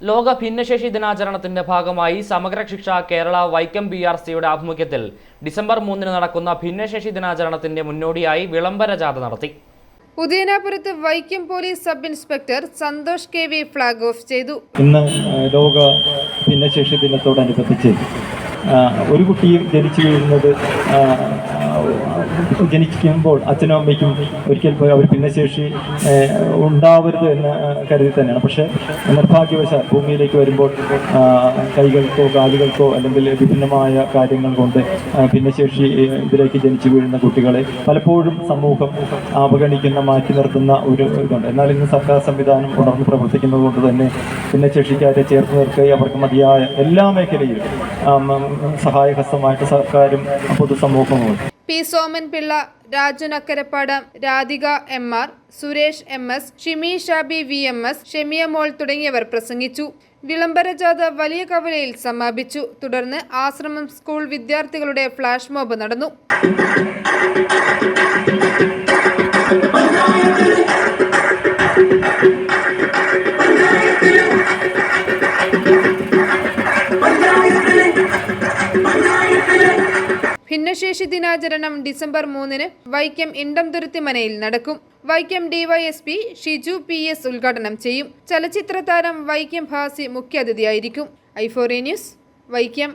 ലോക ഭിന്നശേഷി ദിനാചരണത്തിന്റെ ഭാഗമായി സമഗ്ര ശിക്ഷ കേരള വൈക്കം ബി ആർ സിയുടെ ആഭിമുഖ്യത്തിൽ ഡിസംബർ മൂന്നിന് നടക്കുന്ന ഭിന്നശേഷി ദിനാചരണത്തിന്റെ മുന്നോടിയായി വിളംബര ജാഥ നടത്തി. ഉദയനാപുരത്ത് Vaikom police sub inspector Santhosh K V flag off ചെയ്തു. ഇന്ന് ലോക ഭിന്നശേഷി ദിനത്തോടനുബന്ധിച്ച് ഒരു കുട്ടിയും ജനിച്ചു വീഴുന്നത് ജനിക്കുമ്പോൾ അച്ഛനും അമ്മയ്ക്കും ഒരിക്കൽ പോയി അവർ ഭിന്നശേഷി ഉണ്ടാവരുത് എന്ന് കരുതി തന്നെയാണ്. പക്ഷേ നിർഭാഗ്യവശാൽ ഭൂമിയിലേക്ക് വരുമ്പോൾ കൈകൾക്കോ കാലുകൾക്കോ അല്ലെങ്കിൽ വിഭിന്നമായ കാര്യങ്ങൾ കൊണ്ട് ഭിന്നശേഷി ഇതിലേക്ക് ജനിച്ചു വീഴുന്ന കുട്ടികളെ പലപ്പോഴും സമൂഹം അവഗണിക്കുന്ന മാറ്റി നിർത്തുന്ന ഒരു ഇതുണ്ട്. എന്നാൽ ഇന്ന് സർക്കാർ സംവിധാനം ഉണർന്ന് പ്രവർത്തിക്കുന്നത് കൊണ്ട് തന്നെ ഭിന്നശേഷിക്കാരെ ചേർത്ത് നിർത്തുകയും അവർക്ക് മതിയായ എല്ലാ മേഖലയിലും സഹായഹസ്തമായിട്ട് സർക്കാരും പൊതുസമൂഹവും P Soman Pillai Raju Nakkarappadam Radhika M R Suresh M S Shimi Shabi V M S Shemiya Mol തുടങ്ങിയവർ പ്രസംഗിച്ചു. വിളംബര ജാഥ വലിയ കവലയിൽ സമാപിച്ചു. തുടർന്ന് ആശ്രമം സ്കൂൾ വിദ്യാർത്ഥികളുടെ ഫ്ലാഷ് മോബ് നടന്നു. ഭിന്നശേഷി ദിനാചരണം ഡിസംബർ മൂന്നിന് വൈക്കം ഇണ്ടംതുരുത്തി മനയിൽ നടക്കും. Vaikom DySP Shiju P S ഉദ്ഘാടനം ചെയ്യും. ചലച്ചിത്ര താരം വൈക്കം ഭാസി മുഖ്യാതിഥിയായിരിക്കും. ഐഫോറി ന്യൂസ് വൈക്കം.